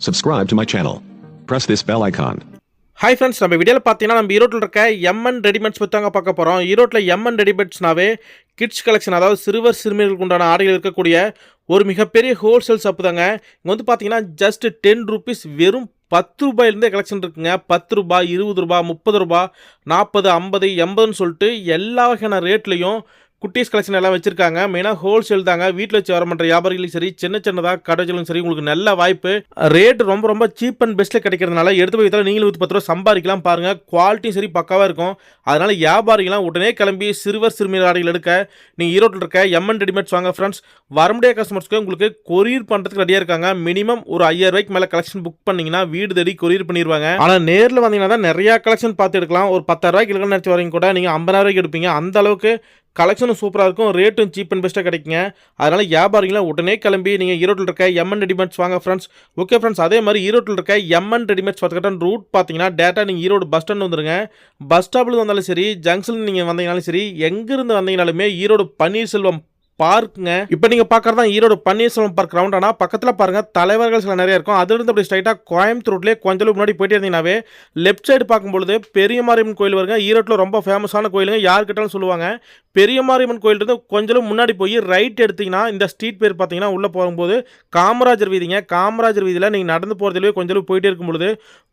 Subscribe to my channel. Press this bell icon. Hi friends நம்ம வீடியோவில் பார்த்தீங்கன்னா நம்ம ஈரோட்டில் இருக்க எம்என் ரெடிமேட்ஸ் பற்றி தாங்க பார்க்க போகிறோம் ஈரோட்டில் எம்என் ரெடிமேட்ஸ்னாவே கிட்ஸ் கலெக்ஷன் அதாவது சிறுவர் சிறுமிகளுக்கு உண்டான ஆடைகள் இருக்கக்கூடிய ஒரு மிகப்பெரிய ஹோல்சேல் ஷாப்பு தாங்க இங்கே வந்து பார்த்தீங்கன்னா ஜஸ்ட் டென் ருபீஸ் வெறும் பத்து ரூபாயிலேருந்தே கலெக்ஷன் இருக்குங்க பத்து ரூபாய் இருபது ரூபா முப்பது ரூபா நாற்பது ஐம்பது எண்பதுன்னு சொல்லிட்டு எல்லா வகையான ரேட்லேயும் குட்டீஸ் கலெக்ஷன் எல்லாம் வச்சிருக்காங்க. மெயினாக ஹோல்சேல் தாங்க. வீட்டில் வச்சு வர பண்ணுற வியாபாரிகளும் சரி சின்ன சின்னதாக கடைகளும் சரி உங்களுக்கு நல்ல வாய்ப்பு. ரேட் ரொம்ப ரொம்ப சீப் அண்ட் பெஸ்ட்டில் கிடைக்கிறதுனால எடுத்து போய் வித்தாலும் நீங்களும் வித்து பத்து ரூபா சம்பாதிக்கலாம் பாருங்க. குவாலிட்டியும் சரி பக்காவாக இருக்கும். அதனால வியாபாரிகளாம் உடனே கிளம்பி சிறுவர் சிறுமியர் ஆடைகள் எடுக்க நீங்கள் ஈரோட்டில் இருக்க எம்என் ரெடிமேட்ஸ் வாங்க ஃப்ரெண்ட்ஸ் வர முடியாத கஸ்டமர்ஸ்க்கு உங்களுக்கு கொரியர் பண்ணுறதுக்கு ரெடியாக இருக்காங்க. மினிமம் ஒரு ஐயாயிரம் ரூபாய்க்கு மேலே கலெக்ஷன் புக் பண்ணிங்கன்னா வீடு தேடி கொரியர் பண்ணிடுவாங்க ஆனால் நேரில் வந்தீங்கன்னா தான் நிறையா கலெக்ஷன் பார்த்து எடுக்கலாம். ஒரு பத்தாயிரம் ரூபாய்க்கு இருக்குன்னு நினச்சி வரீங்க கூட நீங்கள் ஐம்பதாயிரம் ரூபாய்க்கு எடுப்பீங்க. அந்த அளவுக்கு கலெக்ஷனும் சூப்பராக இருக்கும். ரேட்டும் சீப் அண்ட் பெஸ்ட்டாக கிடைக்குங்க. அதனால் வியாபாரிகளாம் உடனே கிளம்பி நீங்கள் ஈரோட்டில் இருக்க எம்என் ரெடிமேட்ஸ் வாங்க ஃப்ரெண்ட்ஸ் ஓகே ஃப்ரெண்ட்ஸ் அதே மாதிரி ஈரோட்டில் இருக்க எம்என் ரெடிமேட்ஸ் பார்த்துக்கிட்ட ரூட் பார்த்தீங்கன்னா டேட்டா நீங்கள் ஈரோடு பஸ் ஸ்டாண்ட் வந்துருங்க. பஸ் ஸ்டாப்பில் வந்தாலும் சரி ஜங்ஷன் நீங்கள் வந்தீங்கனாலும் சரி எங்கேருந்து வந்தீங்கனாலுமே ஈரோடு பன்னீர்செல்வம் பார்க்குங்க. இப்போ நீங்கள் பார்க்குறது தான் ஈரோடு பன்னீர்செல்வம் பார்க் ரவுண்ட் ஆனால் பக்கத்தில் பாருங்கள் தலைவர்கள் சில நிறைய இருக்கும். அதுலேருந்து அப்படி ஸ்ட்ரைட்டாக கோயம்புத்தூர்லேயே கொஞ்சம் முன்னாடி போயிட்டே இருந்தீங்கன்னாவே லெஃப்ட் சைடு பார்க்கும்பொழுது பெரியமாரியம்மன் கோயில் வருங்க. ஈரோட்டில் ரொம்ப ஃபேமஸான கோயிலுங்க. யார் கேட்டாலும் சொல்லுவாங்க. பெரிய மாரியம்மன் கோயில் இருந்து கொஞ்சம் முன்னாடி போய் ரைட் எடுத்தீங்கன்னா இந்த ஸ்ட்ரீட் பேர் பார்த்தீங்கன்னா உள்ளே போகும்போது காமராஜர் வீதிங்க. காமராஜர் வீதியில் நீங்கள் நடந்து போகிறதுலேயே கொஞ்சம் போயிட்டே இருக்கும்பொழுது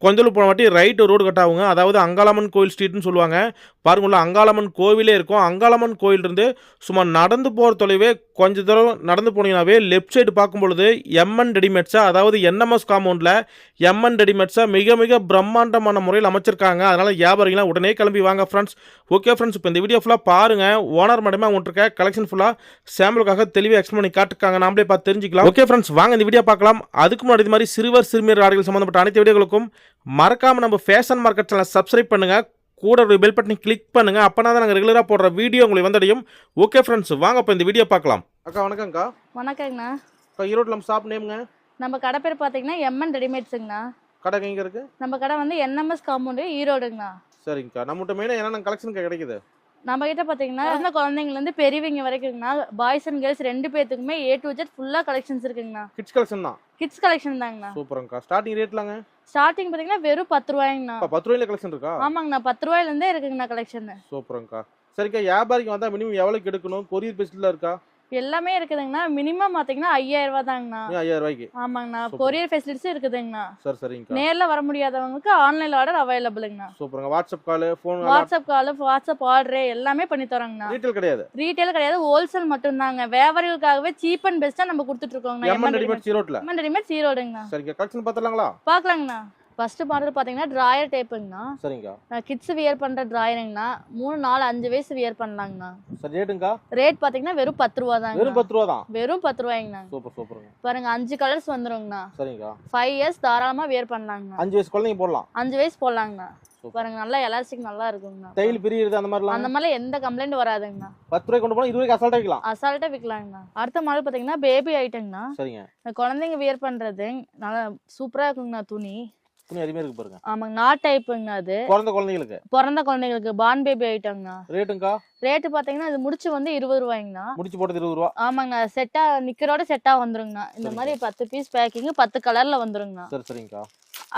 கொஞ்சம் போன வாட்டி ரைட் ரோடு கட் ஆகுங்க அதாவது அங்காளம்மன் கோயில் ஸ்ட்ரீட்னு சொல்லுவாங்க. பாருங்கள் அங்காளம்மன் கோவிலே இருக்கும். அங்காளம்மன் கோயிலிருந்து சும்மா நடந்து போகிற தொலைவே கொஞ்ச தூரம் நடந்து போனீங்கன்னாவே லெஃப்ட் சைடு பார்க்கும்பொழுது எம்என் ரெடிமேட்ஸாக அதாவது என்எம்எஸ் காம்பவுண்டில் எம்என் ரெடிமேட்ஸாக மிக மிக பிரம்மாண்டமான முறையில் அமைச்சிருக்காங்க. அதனால் வியாபாரிகளாம் உடனே கிளம்பி வாங்க ஃப்ரெண்ட்ஸ் ஓகே ஃப்ரெண்ட்ஸ் இப்போ இந்த வீடியோ ஃபுல்லாக பாருங்கள் ஓனர் மட்டுமே அவங்க இருக்க கலெக்ஷன் ஃபுல்லாக சாம்பிளுக்காக தெளிவாக எக்ஸ்பிளைன் பண்ணி காட்டுக்காங்க நாமளே பார்த்து தெரிஞ்சுக்கலாம். ஓகே ஃப்ரெண்ட்ஸ் வாங்க இந்த வீடியோ பார்க்கலாம். அதுக்கு முன்னாடி இது மாதிரி சிறுவர் சிறுமியர் ஆடைகள் சம்மந்தப்பட்ட அனைத்து வீடியோகளுக்கும் மறக்காமல் நம்ம ஃபேஷன் மார்க்கெட் சேனலை சப்ஸ்கிரைப் பண்ணுங்கள் கூட ஒரு பெல் பட்டனை கிளிக் பண்ணுங்க. அப்பனா தான் நாங்கள் ரெகுலராக போடுற வீடியோ உங்களுக்கு வந்தடையும். ஓகே ஃப்ரெண்ட்ஸ் வாங்க இப்போ இந்த வீடியோ பார்க்கலாம். அக்கா வணக்கம்க்கா. வணக்கங்கண்ணா. அக்கா ஈரோட்டில் நம்ம ஷாப் நேமுங்க நம்ம கடை பேர் பார்த்தீங்கன்னா எம்என் ரெடிமேட்ஸுங்கண்ணா கடை எங்கே இருக்கு? நம்ம கடை வந்து என்எம்எஸ் காம்பவுண்டு ஈரோடுங்கண்ணா. சரிங்கக்கா. நம்மகிட்ட மெயினாக என்னென்ன கலெக்ஷன் கிடைக்குது? நம்ம கிட்ட பார்த்தீங்கன்னா சின்ன குழந்தைங்கலேருந்து பெரியவங்க வரைக்குங்கண்ணா. பாய்ஸ் அண்ட் கேர்ள்ஸ் ரெண்டு பேர்த்துக்குமே ஏ டு ஜெட் ஃபுல்லாக கலெக்ஷன்ஸ் இருக்குங்கண்ணா. கிட்ஸ் கலெக்ஷன் தான். கிட்ஸ் கலெக்ஷன் தாங்கண்ணா. சூப்பரங்கக்கா ஸ்டார்டிங் ரேட்லாங்க ஸ்டார்டிங் பார்த்தீங்கன்னா வெறும் பத்து ரூபாய்ங்கண்ணா பத்து ரூபாயில கலெக்ஷன் இருக்கா? ஆமாங்கண்ணா பத்து ரூபாயிலேருந்தே இருக்குங்கண்ணா கலெக்ஷன் சூப்பரங்கக்கா சரிக்கா வியாபாரிக்கு வந்தால் மினிமம் எவ்வளோக்கு எடுக்கணும்? கொரியர் பெஸ்ட்டில் இருக்கா? எல்லாமே இருக்குதுங்கண்ணா. மினிமம் பார்த்தீங்கன்னா ஐயாயிரம் ரூபா தாங்கண்ணா ஐயாயிரம் ரூபாய்க்கு? ஆமாங்கண்ணா. கொரியர் ஃபெசிலிட்டிஸும் இருக்குதுங்கண்ணா. சரி சரிங்கக்கா. நேரில் வர முடியாதவங்களுக்கு ஆன்லைன் ஆர்டர் அவைலபிளுங்கண்ணா சூப்பருங்க. WhatsApp call phone WhatsApp call WhatsApp order எல்லாமே பண்ணி தரோங்கண்ணா. ரீட்டைல் கிடையாது. ரீட்டைல் கிடையாது ஹோல்சேல் மட்டும்தாங்க. வியாபாரிகளுக்காகவே சீப் அண்ட் பெஸ்ட்டாக நம்ம கொடுத்துட்டு இருக்கோங்கண்ணா. எம்என் ரெடிமேட் ஈரோட்டில் எம்என் ரெடிமேட் ஈரோடுங்கண்ணா சரிங்க. கலெக்ஷன் பார்த்துலாங்களா பார்க்கலாங்கண்ணா. ஃபர்ஸ்ட் மாடல் பார்த்தீங்கன்னா ட்ராயர் டைப்புங்கண்ணா சரிங்கக்கா கிட்ஸ் வியர் பண்ணுற ட்ராயருங்கண்ணா மூணு நாலு அஞ்சு வயசு வியர் பண்ணலாங்கண்ணா. சரி ரேட்டுங்கக்கா ரேட் பார்த்தீங்கன்னா வெறும் பத்து ரூபா தாங்க வெறும் பத்து ரூபா தான் வெறும் பத்து ரூபாய்ங்கண்ணா சூப்பர் சூப்பருங்க பாருங்க அஞ்சு கலர்ஸ் வந்துருங்கண்ணா. சரிங்கக்கா ஃபைவ் இயர்ஸ் தாராளமாக வியர் பண்ணலாங்கண்ணா. அஞ்சு வயசு குழந்தைங்க போடலாம். அஞ்சு வயசு போடலாங்கண்ணா. சூப்பர் பாருங்க நல்லா எலாஸ்டிக் நல்லா இருக்குங்கண்ணா. தையல் பிரியுறது அந்த மாதிரிலாம்? அந்த மாதிரிலாம் எந்த கம்ப்ளைண்ட் வராதுங்கண்ணா. பத்து ரூபாய் கொண்டு போனால் இருபது ரூபாய்க்கு அசால்ட்டாக வைக்கலாம் அசால்ட்டாக விற்கலாங்கண்ணா அடுத்த மாடல் பார்த்தீங்கன்னா பேபி ஐட்டங்கண்ணா சரிங்க. குழந்தைங்க வியர் பண்றது நல்லா சூப்பரா இருக்குங்கண்ணா துணி. துணி அருமையாக இருக்கு பாருங்க. ஆமாங்க நாட் டைப்புங்க அது. பிறந்த பிறந்த குழந்தைங்களுக்கு பான் பேபி ரேட்டுங்கக்கா ரேட்டு பாத்தீங்கன்னா இது முடிச்சு வந்து இருபது ரூபாய்ங்கண்ணா. முடிச்சு போட்டது இருபது ரூபா. ஆமாங்கண்ணா செட்டா நிக்கரோட செட்டா வந்துருங்கண்ணா. இந்த. மாதிரி பத்து பீஸ் பேக்கிங் பத்து கலர்ல வந்துருங்கண்ணா. சரி சரிங்கக்கா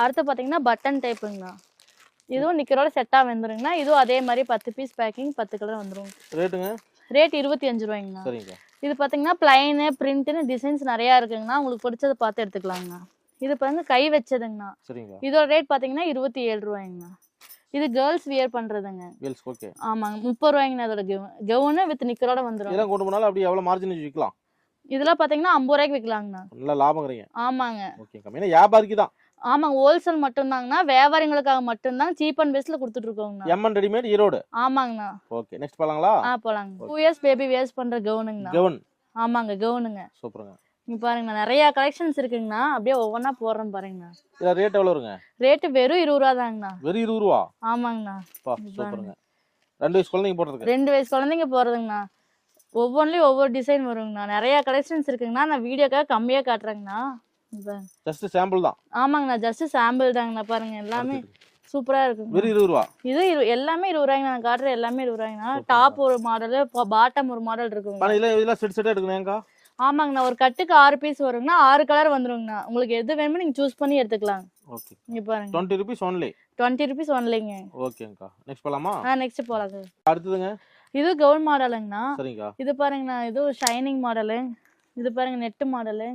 அடுத்து பாத்தீங்கன்னா பட்டன் டைப்புங்கண்ணா இதுவும் நிக்கரோட செட்டா வந்துருங்கண்ணா. இதுவும் அதே மாதிரி பத்து பீஸ் பேக்கிங் பத்து கலர் வந்துரும் ரேட்டுங்க? ரேட் இருபத்தி அஞ்சு ரூபாய்ங்கண்ணா. இது பாத்தீங்கன்னா பிளைனு பிரிண்ட்னு டிசைன்ஸ் நிறைய இருக்குங்கண்ணா. உங்களுக்கு பிடிச்சதை பார்த்து எடுத்துக்கலாங்கண்ணா. இது பாருங்க கை வச்சதுங்கண்ணா. இதோட ரேட் பாத்தீங்கன்னா இருபத்தி ஏழு ரூபாய்ங்கண்ணா. இது கேர்ள்ஸ் வியர் பண்றதுங்க. கேர்ள்ஸ் ஓகே ஆமாங்க முப்பது ரூபாய்ங்கண்ணா இதோட கெவன் வித் நிக்கரோட வந்துடும் இதெல்லாம் கொண்டு போனாலும் அப்படி எவ்வளோ மார்ஜின் விற்கலாம் இதெல்லாம் பாத்தீங்கன்னா ஐம்பது ரூபாய்க்கு விற்கலாங்கண்ணா நல்லா லாபங்கிறீங்க. ஆமாங்க. ஓகேங்கக்கா ஏன்னா வியாபாரிக்கு தான். ஆமாங்க ஹோல்சேல் மட்டும்தாங்கண்ணா. வியாபாரிங்களுக்காக மட்டும்தான் சீப் அண்ட் பெஸ்ட்ல கொடுத்துட்டு இருக்கோங்கண்ணா எம்என் ரெடிமேட் ஈரோடு. ஆமாங்கண்ணா. ஓகே நெக்ஸ்ட் போலாங்களா? ஆ போலாங்க. டூ இயர்ஸ் பேபி வேர்ஸ் பண்ற கவுனுங்கண்ணா கெவன் ஆமாங்க கவுனுங்க சூப்பருங்க. இங்க பாருங்கண்ணா நிறைய கலெக்ஷன்ஸ் இருக்குங்கண்ணா. அப்படியே ஒவ்வொன்றா போடுறேன் பாருங்கண்ணா. இதில் ரேட் எவ்வளோ வருங்க? ரேட்டு வெறும் இருபது ரூபா தாங்கண்ணா. வெறும் இருபது ரூபா? ஆமாங்கண்ணா. சூப்பருங்க. ரெண்டு வயசு குழந்தைங்க போடுறதுக்கு? ரெண்டு வயசு குழந்தைங்க போறதுங்கண்ணா ஒவ்வொன்றிலையும் ஒவ்வொரு டிசைன் வருங்கண்ணா. நிறைய கலெக்ஷன்ஸ் இருக்குங்கண்ணா. நான் வீடியோக்காக கம்மியாக காட்டுறேங்கண்ணா. ஜஸ்ட் சாம்பிள் தான்? ஆமாங்கண்ணா ஜஸ்ட் சாம்பிள் தாங்கண்ணா. பாருங்க எல்லாமே சூப்பரா இருக்குங்க வெறும் இருபது ரூபா? இது எல்லாமே இருபது ரூபாய்ங்க நான் காட்டுற எல்லாமே இருபது ரூபாய்ங்கண்ணா. டாப் ஒரு மாடல் பாட்டம் ஒரு மாடல் இருக்குங்க இதெல்லாம் செட் செட்டாக எடுக்கணும்க்கா ஆமாங்கண்ணா ஒரு கட்டுக்கு ஆறு பீஸ் வருங்கண்ணா ஆறு கலர் வந்துருங்கண்ணா. உங்களுக்கு எது வேணுமோ நீங்க சூஸ் பண்ணி எடுத்துக்கலாம். ஓகே இங்க பாருங்க. Twenty rupees only twenty rupees ஒன்லைங்க ஓகேங்கக்கா நெக்ஸ்ட் போலாமா? ஆ நெக்ஸ்ட் போலாங்க அடுத்ததுங்க? இது கவுன் மாடலுங்கண்ணா சரிங்கக்கா இது பாருங்கண்ணா இது ஷைனிங் மாடலு இது பாருங்க நெட்டு மாடலு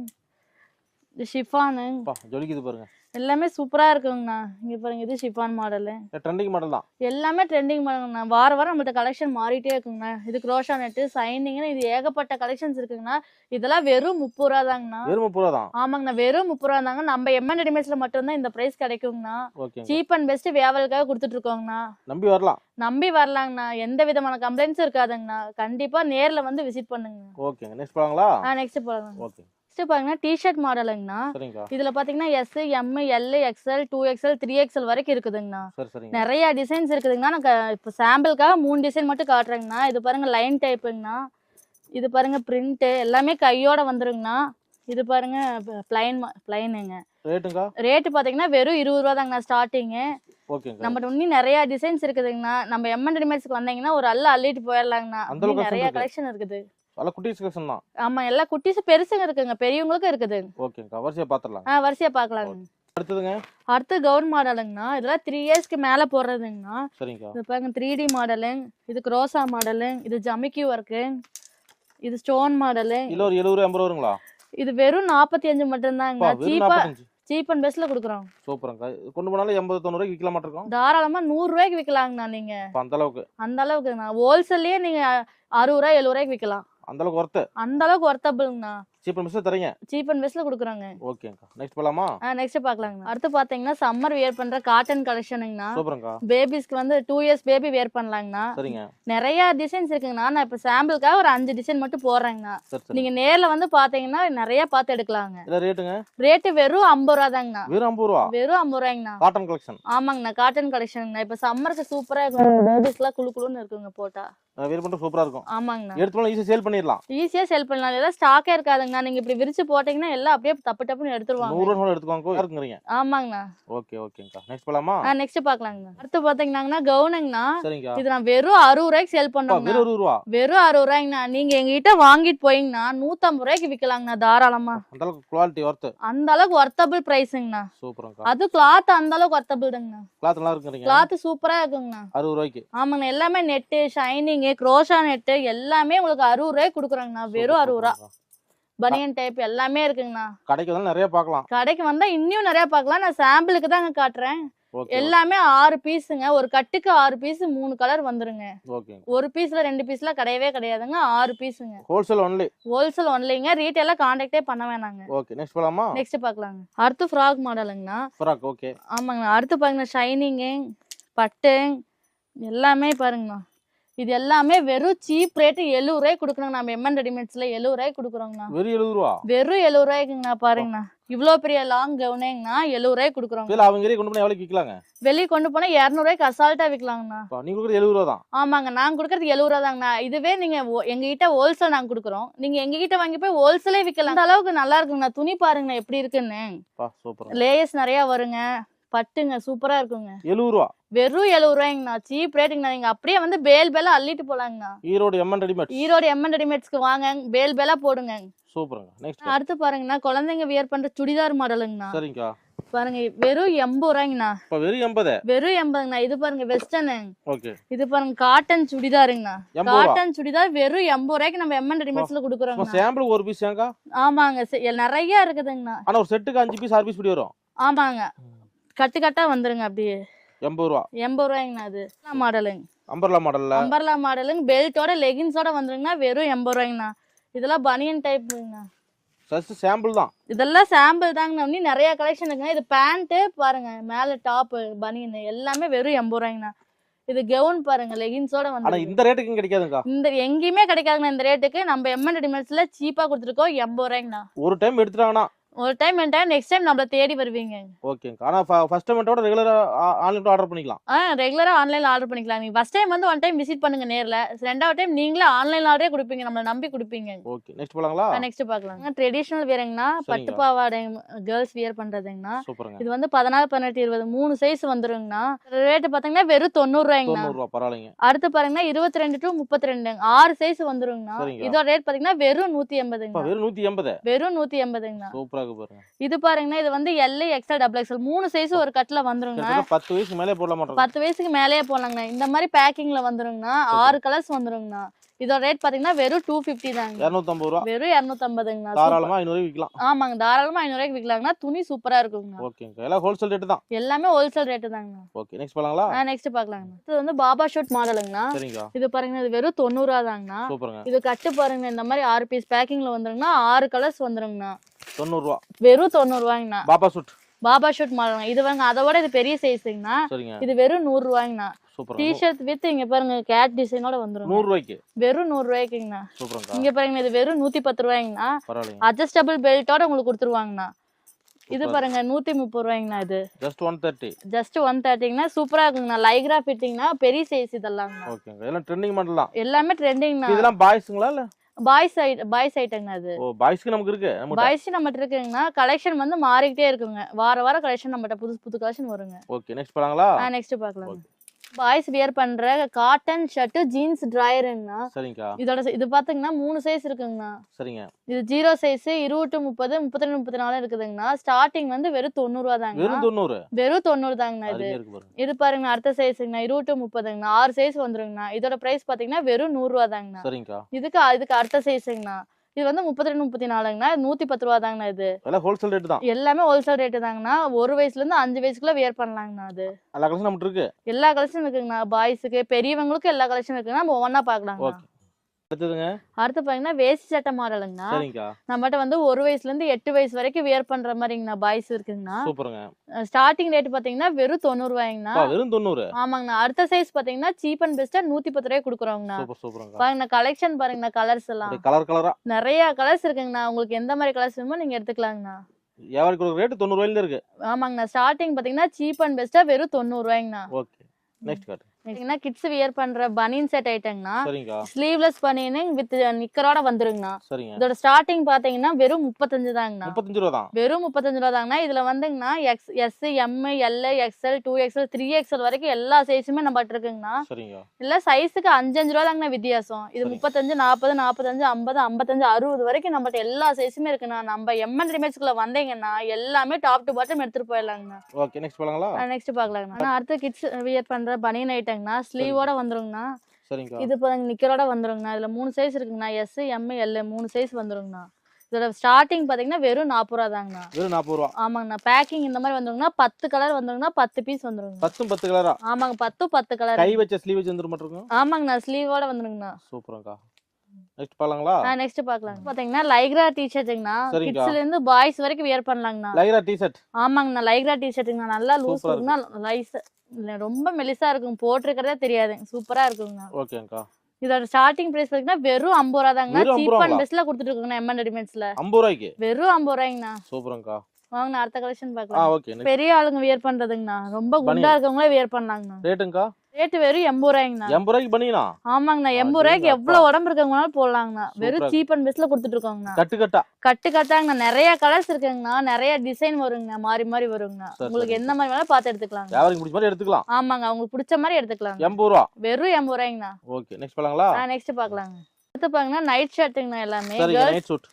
இது ஷிஃபானு பா ஜொலிக்குது பாருங்க. எல்லாமே சூப்பரா இருக்குங்கண்ணா. இங்க பாருங்க இது ஷிஃபான் மாடலு ட்ரெண்டிங் மாடல் தான். எல்லாமே ட்ரெண்டிங் மாடலுங்கண்ணா வார வாரம் நம்மள்ட்ட கலெக்ஷன் மாறிட்டே இருக்குங்கண்ணா. இது க்ரோஷா நெட்டு சைனிங்னு இது ஏகப்பட்ட கலெக்ஷன்ஸ் இருக்குங்கண்ணா. இதெல்லாம் வெறும் முப்பது ரூபா தாங்கண்ணா. வெறும் முப்பது ரூபா தான். ஆமாங்கண்ணா வெறும் முப்பது ரூபா தாங்க. நம்ம எம்என் ரெடிமேட்ஸ்ல மட்டும்தான் இந்த பிரைஸ் கிடைக்குங்கண்ணா. சீப் அண்ட் பெஸ்ட் வியாபாரத்துக்காக கொடுத்துட்டு இருக்கோங்கண்ணா. நம்பி வரலாம். நம்பி வரலாங்கண்ணா. எந்த விதமான கம்ப்ளைண்ட்ஸும் இருக்காதுங்கண்ணா. கண்டிப்பா நேர்ல வந்து விசிட் பண்ணுங்க ஓகேங்க. நெக்ஸ்ட் போலாங்களா? ஆ நெக்ஸ்ட் போலாம் ஓகே நெக்ஸ்ட் பாருங்கன்னா டிஷர்ட் மாடலுங்கண்ணா இதுல பாத்தீங்கன்னா S M L XL two XL three XL வரைக்கும் இருக்குதுங்கண்ணா. நிறைய டிசைன்ஸ் இருக்குதுங்கண்ணா. நான் இப்போ சாம்பிளுக்காக மூணு டிசைன் மட்டும் காட்டுறேங்கண்ணா. இது பாருங்க லைன் டைப்புங்கண்ணா இது பாருங்க பிரிண்ட் எல்லாமே கையோட வந்துருங்கண்ணா. இது பாருங்க பிளைன் பிளைனுங்க ரேட்டுங்கக்கா ரேட்டு பாத்தீங்கன்னா வெறும் இருபது ரூபா தாங்கண்ணா ஸ்டார்டிங்கு நம்மகிட்ட இன்னும் நிறைய டிசைன்ஸ் இருக்குதுங்கண்ணா. நம்ம எம்என் ரெடிமேட்ஸ்க்கு வந்தீங்கன்னா ஒரு அல்ல அள்ளிட்டு போயிடலாங்கண்ணா. நிறைய கலெக்ஷன் இருக்குது. நல்ல குட்டி செக்ஷன் தான். ஆமா எல்லா குட்டீஸ் பெருசுங்க இருக்குங்க பெரியவங்களுக்கும் இருக்குது. ஓகேங்கக்கா வரிசையா பாத்துடலாம் ஆ வரிசையா பார்க்கலாங்க அடுத்ததுங்க? அடுத்து கவுன் மாடலுங்கண்ணா. இதெல்லாம் த்ரீ இயர்ஸ்க்கு மேல போடுறதுங்கண்ணா. சரிங்கக்கா இது பாருங்க த்ரீ டி மாடலு இது க்ரோசா மாடலு இது ஜமிக்கி ஒர்க்கு இது ஸ்டோன் மாடலு இல்ல ஒரு எழுபது எண்பது வருங்களா? இது வெறும் நாற்பத்தி அஞ்சு மட்டும்தாங்க சீப்பா சீப் அண்ட் பெஸ்ட்ல கொடுக்குறோம். சூப்பருங்கக்கா கொண்டு போனாலும் எண்பது தொண்ணூறு ரூபாய்க்கு விற்கல மாட்டிருக்கோம் தாராளமா நூறு ரூபாய்க்கு விற்கலாங்கண்ணா நீங்க. அந்த அளவுக்கு. அந்த அளவுக்குண்ணா ஹோல்சேல்லயே நீங்க அறுபது ரூபாய் எழுபது ரூபாய்க்கு விற்கலாம் அந்த அளவுக்கு ஒர்த்து அந்த அளவுக்கு ஒர்த்தபிள்ங்கண்ணா சீப் மிஸ் தரீங்க சீப் அண்ட் பெஸ்ட்ல கொடுக்குறாங்க. ஓகேங்கக்கா நெக்ஸ்ட் போலாமா? நெக்ஸ்ட் பார்க்கலாங்கண்ணா அடுத்து பாத்தீங்கன்னா சம்மர் வியர் பண்ற காட்டன் கலெக்ஷனுங்கண்ணா சூப்பருங்கக்கா பேபிஸ்க்கு வந்து டூ இயர்ஸ் பேபி வேர் பண்ணலாங்கண்ணா. சரிங்க. நிறைய டிசைன்ஸ் இருக்குங்கண்ணா. நான் இப்போ சாம்பிளுக்காக ஒரு அஞ்சு டிசைன் மட்டும் போடுறேங்கண்ணா. நீங்க நேர்ல வந்து பாத்தீங்கன்னா நிறைய பார்த்து எடுக்கலாங்க. இல்ல ரேட்டுங்க ரேட்டு வெறும் ஐம்பது ரூபா தாங்கண்ணா. வெறும் ஐம்பது ரூபா? வெறும் ஐம்பது ரூபாய்ங்கண்ணா. காட்டன் கலெக்ஷன் ஆமாங்கண்ணா காட்டன் கலெக்ஷனுங்கண்ணா இப்போ சம்மருக்கு சூப்பரா இருக்கும் பேபிஸ்லாம் குளு குளுன்னு இருக்குங்க போட்டா. வேறு பண்ணுறது சூப்பரா இருக்கும். ஆமாங்கண்ணா. எடுத்து ஈஸியாக சேல் பண்ணிடலாம். ஈஸியா செல் பண்ணலாம். ஏதாவது ஸ்டாக்கே இருக்காதுங்கண்ணா நீங்க இப்படி விரிச்சு போட்டீங்கன்னா எல்லாம் அப்படியே தப்பு டப்புன்னு எடுத்துருவாங்க. நூறு ரூபா எடுத்துக்கோங்க இருக்குங்கிறீங்க ஆமாங்கண்ணா. ஓகே ஓகேங்கக்கா நெக்ஸ்ட் போலாமா? ஆ நெக்ஸ்ட் பாக்கலாங்கண்ணா. அடுத்து பாத்தீங்கன்னா கவுனுங்கண்ணா. சரிங்கக்கா இது நான் வெறும் அறுபது ரூபாய்க்கு செல் பண்ணோங்கண்ணா. வெறும் அறுபது ரூபா? வெறும் அறுபது ரூபாய்ங்கண்ணா. நீங்க எங்ககிட்ட வாங்கிட்டு போயிங்கண்ணா. நூத்தம்பது ரூபாய்க்கு விற்கலாங்கண்ணா தாராளமா. அந்த அளவுக்கு குவாலிட்டி ஒர்த்து அந்த அளவுக்கு ஒர்த்தபிள் பிரைஸுங்கண்ணா சூப்பருங்கக்கா அது கிளாத் அந்த அளவுக்கு ஒர்த்தபிள்ங்கண்ணா கிளாத் நல்லா இருக்குங்கிறீங்க? கிளாத் சூப்பரா இருக்குங்கண்ணா. அறுபது ரூபாய்க்கு. ஆமாங்கண்ணா. எல்லாமே நெட்டு ஷைனிங் க்ரோஷா நெட்டு எல்லாமே உங்களுக்கு அறுபது ரூபாய்க்கு கொடுக்குறாங்கண்ணா. வெறும் அறுபது ரூபா. பனியன் டைப் எல்லாமே இருக்குங்கண்ணா. கடைக்கு வந்து நிறைய பார்க்கலாம். கடைக்கு வந்தா இன்னும் நிறைய பார்க்கலாம். நான் சாம்பிளுக்கு தாங்க காட்டுறேன். எல்லாமே ஆறு பீஸுங்க. ஒரு கட்டுக்கு ஆறு பீஸ் மூணு கலர் வந்துருங்க. ஒரு பீஸ்ல ரெண்டு பீஸ்ல கிடையவே கிடையாதுங்க. ஆறு பீஸுங்க. ஹோல்சேல் ஒன்லி ஹோல்சேல் ஒன்லைங்க ரீட்டைலா கான்டாக்டே பண்ண வேணாங்க. ஓகே நெக்ஸ்ட் போலாமா? நெக்ஸ்ட் பார்க்கலாங்க. அடுத்து ஃப்ராக் மாடலுங்கண்ணா ஃப்ராக் ஓகே ஆமாங்கண்ணா அடுத்து பாருங்க ஷைனிங்கு பட்டு எல்லாமே பாருங்கண்ணா. இது எல்லாமே வெறும் சீப் ரேட்டு எழுபது ரூபாய்க்கு கொடுக்குறோங்க நம்ம எம்என் ரெடிமேட்ஸ்ல எழுபது ரூபாய்க்கு கொடுக்குறோங்கண்ணா. வெறும் எழுபது ரூபா? வெறும் எழுபது ரூபாய்க்குங்கண்ணா பாருங்கண்ணா. இவ்வளோ பெரிய லாங் கவுனேங்கண்ணா எழுபது ரூபாய்க்கு கொடுக்குறோங்க அவங்க ஏரியா கொண்டு போனால் எவ்வளோக்கு விற்கலாங்க வெளியே கொண்டு போனா இரநூறுவாய்க்கு அசால்ட்டா விற்கலாங்கண்ணா இப்போ நீங்கள் கொடுக்குறது எழுபது ரூபா தான். ஆமாங்க நாங்க கொடுக்கறது எழுபது ரூபா தாங்கண்ணா. இதுவே நீங்க ஓ- எங்ககிட்ட ஹோல்சேல் நாங்க கொடுக்குறோம். நீங்க எங்ககிட்ட வாங்கி போய் ஹோல்சேலே விற்கலாம் அந்த அளவுக்கு நல்லா இருக்குங்கண்ணா. துணி பாருங்கண்ணா எப்படி இருக்குன்னு. லேயர்ஸ் நிறைய வருங்க. பட்டுங்க சூப்பரா இருக்குங்க. எழுபது ரூபா வெறும் எழுபது ரூபாய்ங்கண்ணா சீப் ரேட்டுங்கண்ணா. நீங்க அப்படியே வந்து பேல் பேலா அள்ளிட்டு போலாங்கண்ணா. Erode M N readymade Erode M N ரெடிமேட்ஸ்க்கு வாங்க. பேல் பேலா போடுங்க சூப்பருங்க. நெக்ஸ்ட் அடுத்து பாருங்கண்ணா. குழந்தைங்க வியர் பண்ற சுடிதார் மாடலுங்கண்ணா. சரிங்கக்கா பாருங்க வெறும் எண்பது ரூபாய்ங்கண்ணா இப்போ வெறும் எண்பது? வெறும் எண்பதுங்கண்ணா. இது பாருங்க வெஸ்டர்னு. ஓகே. இது பாருங்க காட்டன் சுடிதாருங்கண்ணா. காட்டன் சுடிதார் வெறும் எண்பது ரூபாய்க்கு நம்ம எம்என் ரெடிமேட்ஸ்ல கொடுக்குறோங்க இப்போ சாம்பிளுக்கு ஒரு பீஸ் ஆமாங்க. நிறைய இருக்குதுங்கண்ணா. ஆனால் ஒரு செட்டுக்கு அஞ்சு பீஸ் ஆறு பீஸ் இப்படி வரும். ஆமாங்க. கட்டு கட்டா வந்துருங்க அப்படியே. எண்பது ரூபா. எண்பது ரூபாய்ங்கண்ணா அது. மாடலுங்க? அம்பர்லா மாடலில். அம்பர்லா மாடலுங்க. பெல்ட்டோட லெகின்ஸோட வந்துருங்கண்ணா. வெறும் எண்பது ரூபாய்ங்கண்ணா. இதெல்லாம் பனியன் டைப்புங்கண்ணா ஜஸ்ட் சாம்பிள் தான். இதெல்லாம் சாம்பிள் தாங்கண்ணா. இன்னும் நிறைய கலெக்ஷன் இருக்குங்க. இது பேண்ட்டு பாருங்க. மேல டாப்பு பனியன் எல்லாமே வெறும் எண்பது ரூபாய்ங்கண்ணா. இது கவுன் பாருங்க. லெகின்ஸோட வந்து இந்த ரேட்டுக்கும் கிடைக்காதுங்கக்கா இந்த எங்கேயுமே கிடைக்காதுங்க இந்த ரேட்டுக்கு நம்ம எம்என் ரெடிமேட்ஸ்ல சீப்பா கொடுத்துருக்கோம். எண்பது ரூபாய்ங்கண்ணா. ஒரு டைம் எடுத்துட்டாங்கன்னா ஒரு டைம் என் டைம் நெக்ஸ்ட் டைம் நம்மள தேடி வருவீங்க. ஓகேங்கா. ஆனா ஃபர்ஸ்ட் பேமெண்ட்டோட ரெகுலரா ஆன்லைன் ஆர்டர் பண்ணிக்கலாம். ஆ ரெகுலரா ஆன்லைன்ல ஆர்டர் பண்ணிக்கலாம். நீங்க ஃபர்ஸ்ட் டைம் வந்து ஒன் டைம் விசிட் பண்ணுங்க நேர்ல. ரெண்டாவது டைம் நீங்களே ஆன்லைன் ஆர்டரே கொடுப்பீங்க. நம்மள நம்பி கொடுப்பீங்க. ஓகே. நெக்ஸ்ட் போலாங்களா? நெக்ஸ்ட் பார்க்கலாம் ட்ரெடிஷனல் வேறங்கண்ணா பட்டு. பாவாடை கேர்ள்ஸ் வியர் சூப்பருங்க. இது வந்து பதினாறு பதினெட்டு இருபது மூணு சைஸ் வந்துருங்கண்ணா. ரேட்டு பாத்தீங்கன்னா வெறும் தொண்ணூறு ரூபாய்ங்கண்ணா. தொண்ணூறு ரூபா பரவாயில்லைங்க. அடுத்து இருபத்தி ரெண்டு டு முப்பத்தி ரெண்டு ஆறு சைஸ் வந்துருங்கண்ணா. சரிங்க. இதோட ரேட் பாத்தீங்கன்னா வெறும் நூத்தி அப்பா, எண்பதுங்கண்ணா வெறும் நூத்தி எண்பது. வெறும் நூத்தி எண்பதுங்கண்ணா. சூப்பரா இருக்கு பாருங்க இது பாருங்கன்னா இது வந்து எல் எக்ஸ்எல் டபுள் எக்ஸ்எல் மூணு சைஸ் ஒரு வந்துருங்கண்ணா. கிட்டத்தட்ட பத்து வயசுக்கு மேலே போட மாட்டோம் பத்து வயசுக்கு மேலேயே போலாங்கண்ணா இந்த மாதிரி பேக்கிங்ல வந்துருங்கண்ணா. ஆறு கலர்ஸ் வந்துருங்கண்ணா. இதோட ரேட் பாத்தீங்கன்னா வெறும் டூ ஃபிஃப்டி தாங்க. இரநூத்தம்பது ரூபா. வெறும் இரநூத்தம்பதுங்கண்ணா. தாராளமா ஐநூறு விற்கலாம் ஆமாங்க தாராளமா ஐநூறு ரூபாய்க்கு விற்கலாங்கண்ணா துணி சூப்பரா இருக்குங்கண்ணா. ஓகேங்க. எல்லாம் ஹோல்சேல் ரேட்டு தான். எல்லாமே ஹோல்சேல் ரேட்டு தாங்கண்ணா. ஓகே நெக்ஸ்ட் போலாங்களா? நெக்ஸ்ட் பாக்கலாங்கண்ணா. இது வந்து பாபா ஷூட் மாடலுங்கண்ணா. சரிங்க. இது பாருங்க இது வெறும் தொண்ணூறுவா தாங்கண்ணா. சூப்பருங்க. இது கட்டு பாருங்க இந்த மாதிரி ஆறு பீஸ் பேக்கிங்ல வந்துருங்கண்ணா. ஆறு கலர்ஸ் வந்துருங்கண்ணா. தொண்ணூறு ரூபா. வெறும் தொண்ணூறுவாங்கண்ணா பாபா சூட் பாபா ஷூட் மாடலுங்க இது வாங்க அதோட இது பெரிய சைஸுங்கண்ணா இது வெறும் நூறு ரூபாய்ங்கண்ணா. டிஷர்ட் வித் இங்க பாருங்க கேட் டிசைனோட வந்துரும் நூறு ரூபாய்க்கு? வெறும் நூறு ரூபாய்க்குங்கண்ணா. இங்க பாருங்க இது வெறும் நூத்தி பத்து ரூபாய்ங்கண்ணா அட்ஜஸ்டபிள் பெல்ட்டோட உங்களுக்கு கொடுத்துருவாங்கண்ணா. இது. பாருங்க நூத்தி முப்பது ரூபாய்ங்கண்ணா இது. Just one thirty just one தேர்ட்டிங்கண்ணா சூப்பரா இருக்குங்கண்ணா. லைக்ரா ஃபிட்டிங்னா பெரிய சைஸ் ஓகேங்க. எல்லாம் ட்ரெண்டிங் மாடல் தான் எல்லாமே ட்ரெண்டிங்ண்ணா இதெல்லாம் பாய்ஸுங்களா இல்ல? பாய்ஸ் பாய்ஸ் ஐட்டங்கண்ணா அது. ஓ பாய்ஸ்க்கு நமக்கு இருக்கு? பாய்ஸ் நம்மகிட்ட இருக்குங்கண்ணா. கலெக்ஷன் வந்து மாறிக்கிட்டே இருக்குங்க. வார வாரம் கலெக்ஷன் நம்மகிட்ட புது புது கலெக்ஷன் வருங்க. ஓகே நெக்ஸ்ட் போலாங்களா நெக்ஸ்ட் பார்க்கலாம் பாய்ஸ் வியர் பண்ற காட்டன் ஷர்ட் ஜீன்ஸ் டிராயருங்கண்ணா சரிங்கக்கா இதோட இது பாத்தீங்கன்னா மூணு சைஸ் இருக்குங்கண்ணா. சரிங்க. இது ஜீரோ சைஸ் இருபது முப்பது முப்பத்தி ரெண்டு முப்பத்தி நாலு இருக்குதுங்கண்ணா. ஸ்டார்டிங் வந்து வெறும் தொண்ணூறு ரூபா தாங்க வெறும் தொண்ணூறு வெறும் தொண்ணூறு தாங்கண்ணா இது இது பாருங்க அடுத்த சைஸுங்கண்ணா இருபது முப்பதுங்கண்ணா. ஆறு சைஸ் வந்துருங்கண்ணா. இதோட பிரைஸ் பாத்தீங்கன்னா வெறும் நூறு ரூபா தாங்கண்ணா இதுக்கு இதுக்கு அடுத்த சைஸுங்கண்ணா இது வந்து முப்பத்தி ரெண்டு முப்பத்தி நாலுங்கண்ணா நூத்தி பத்து ரூபா தாங்கண்ணா இது. எல்லாம் ஹோல்சேல் ரேட்டு தான். எல்லாமே ஹோல்சேல் ரேட்டு தாங்கண்ணா. ஒரு வயசுல இருந்து அஞ்சு வயசுக்குள்ள வியர் பண்ணலாங்கண்ணா அது. எல்லா கலெக்ஷன் நம்மகிட்ட இருக்கு. எல்லா கலெக்ஷன் இருக்குங்கண்ணா. பாய்ஸுக்கு பெரியவங்களுக்கும் எல்லா கலெக்ஷன் இருக்குங்கண்ணா. நம்ம பார்க்கலாங்கண்ணா ஓகே அடுத்ததுங்க? அடுத்து பாத்தீங்கன்னா வேஷ்டி சட்டை மாடலுங்கண்ணா. நம்மகிட்ட வந்து ஒரு வயசுல இருந்து எட்டு வயசு வரைக்கும் வியர் பண்ற மாதிரிங்கண்ணா பாய்ஸ் இருக்குங்கண்ணா. சூப்பருங்க. ஸ்டார்டிங் ரேட் பாத்தீங்கன்னா வெறும் தொண்ணூறு ரூபாய்ங்கண்ணா. வெறும் தொண்ணூறு? ஆமாங்கண்ணா. அடுத்த சைஸ் பாத்தீங்கன்னா சீப் அண்ட் பெஸ்டா நூத்தி பத்து ரூபாய் கொடுக்குறோங்கண்ணா. பாருங்கண்ணா கலெக்ஷன் பாருங்கண்ணா கலர்ஸ் எல்லாம். கலர் கலரா நிறைய கலர்ஸ் இருக்குங்கண்ணா. உங்களுக்கு எந்த மாதிரி கலர்ஸ் வேணுமோ நீங்க எடுத்துக்கலாங்கண்ணா. வியாபாரிக்கு ரேட்டு தொண்ணூறு ரூபாயில இருக்கு. ஆமாங்கண்ணா. ஸ்டார்டிங் பாத்தீங்கன்னா சீப் அண்ட் பெஸ்டா வெறும் தொண்ணூறு ரூபாய்ங்கண்ணா. ஓகே நெக்ஸ்ட் காட்டு பாத்தீங்கன்னா கிட்ஸ் வியர் பண்ற பனியன் செட் ஐட்டங்கண்ணா ஸ்லீவ்லெஸ் பனியன் வித் நிக்கரோட வந்துருங்கண்ணா. சரிங்க. இதோட ஸ்டார்டிங் பாத்தீங்கன்னா வெறும் முப்பத்தஞ்சு தாங்கண்ணா. முப்பத்தஞ்சு ரூபா தான். வெறும் முப்பத்தஞ்சு ரூபா தாங்கண்ணா. இதுல வந்துங்கண்ணா X S M L XL two XL three XL வரைக்கும் எல்லா சைஸுமே நம்ம இருக்குங்கண்ணா இல்ல சைஸுக்கு அஞ்சஞ்சு ரூபா தாங்கண்ணா வித்தியாசம். இது. முப்பத்தஞ்சு நாற்பது நாற்பத்தஞ்சு ஐம்பது ஐம்பத்தஞ்சு அறுபது வரைக்கும் நம்மகிட்ட எல்லா சைஸுமே இருக்குண்ணா. நம்ம எம்என் ரிமேஜ்குள்ள வந்தீங்கன்னா எல்லாமே டாப் டு பாட்டம் எடுத்துட்டு போயிடலாங்கண்ணா. ஓகே நெக்ஸ்ட் போலாங்களா? நெக்ஸ்ட் பாக்கலாங்கண்ணா. ஆனா அடுத்து கிட்ஸ் வியர் பண்ற பனியன் ஐட்டங்கண்ணா ஸ்லீவோட வந்துருங்கண்ணா. சரிங்கக்கா இது பாருங்க நிக்கரோட வந்துருங்கண்ணா. இதுல மூணு சைஸ் இருக்குங்கண்ணா. எஸ் எம் எல் மூணு சைஸ் வந்துருங்கண்ணா. இதோட ஸ்டார்டிங் பாத்தீங்கன்னா வெறும் நாற்பது ரூபா தாங்கண்ணா. வெறும் நாற்பது ரூபா. ஆமாங்கண்ணா. பேக்கிங் இந்த மாதிரி வந்துருங்கண்ணா. பத்து கலர் வந்துருங்கண்ணா. பத்து பீஸ் வந்துருங்க பத்தும் பத்து கலரா ஆமாங்க பத்து பத்து கலர் கை வச்ச ஸ்லீவ் வச்சு வந்துரு மாட்டிருக்கும் ஆமாங்கண்ணா. ஸ்லீவோட வந்துருங்கண்ணா. சூப்பருங்கக்கா. நெக்ஸ்ட் நான் நெக்ஸ்ட் பாக்கலாம். பாத்தீங்கன்னா லைக்ரா டிஷர்ட்டுங்கண்ணா சரிங்கக்கா. கிட்ஸ்ல இருந்து பாய்ஸ் வரைக்கும் வியர் பண்ணலாங்கண்ணா லைரா டிஷர்ட் ஆமாங்கண்ணா லைக்ரா டிஷர்ட்டுங்கண்ணா நல்லா லூஸ் இருக்குங்கண்ணா லைஸ் ரொம்ப மெலிசா இருக்கும். போட்டிருக்கிறதே தெரியாது. சூப்பரா இருக்குங்கண்ணா ஓகேங்கக்கா இதோட ஸ்டார்டிங் பிரைஸ் பாத்தீங்கன்னா வெறும் ஐம்பது ரூபா தாங்கண்ணா வெறும் சீப் 50 அண்ட்? பெஸ்ட்ல கொடுத்துட்டு இருக்கோங்கண்ணா எம்என் ரெடிமேட்ஸ்ல ரூபாய்க்கு? வெறும் ஐம்பது ரூபாய்ங்கண்ணா சூப்பருங்கக்கா வாங்கண்ணா அடுத்த கலெக்ஷன் பார்க்கலாம் பெரிய ஆளுங்க வியர் பண்றதுங்கண்ணா ரொம்ப குண்டா. இருக்கவங்களே வியர் பண்ணலாங்கண்ணா ரேட்டுங்கக்கா ரேட் வெறும் எண்பது ரூபாய்ங்கண்ணா. எண்பது ரூபாய்க்கு பண்ணினா ஆமாங்கண்ணா எண்பது ரூபாய்க்கு. எவ்வளவு உடம்பு இருக்கவங்கனாலும் போடலாங்கண்ணா. வெறும் சீப் அண்ட் பெஸ்ட்ல கொடுத்துட்டு இருக்கோங்கண்ணா கட்டு கட்டா. கட்டு கட்டாங்கண்ணா. நிறைய கலர்ஸ் இருக்குங்கண்ணா. நிறைய டிசைன் வருங்கண்ணா. மாறி மாறி வருங்கண்ணா. உங்களுக்கு. எந்த மாதிரி வேணாலும் பார்த்து எடுத்துக்கலாங்க வியாபாரிக்கு பிடிச்ச மாதிரி எடுத்துக்கலாம். ஆமாங்க உங்களுக்கு பிடிச்ச மாதிரி எடுத்துக்கலாங்க. எண்பது ரூபா. வெறும் எண்பது ரூபாய்ங்கண்ணா. ஓகே நெக்ஸ்ட் நான் நெக்ஸ்ட் பார்க்கலாங்க. அடுத்து பாருங்கன்னா நைட் ஷர்ட்டுங்கண்ணா எல்லாமே. நைட் சூட்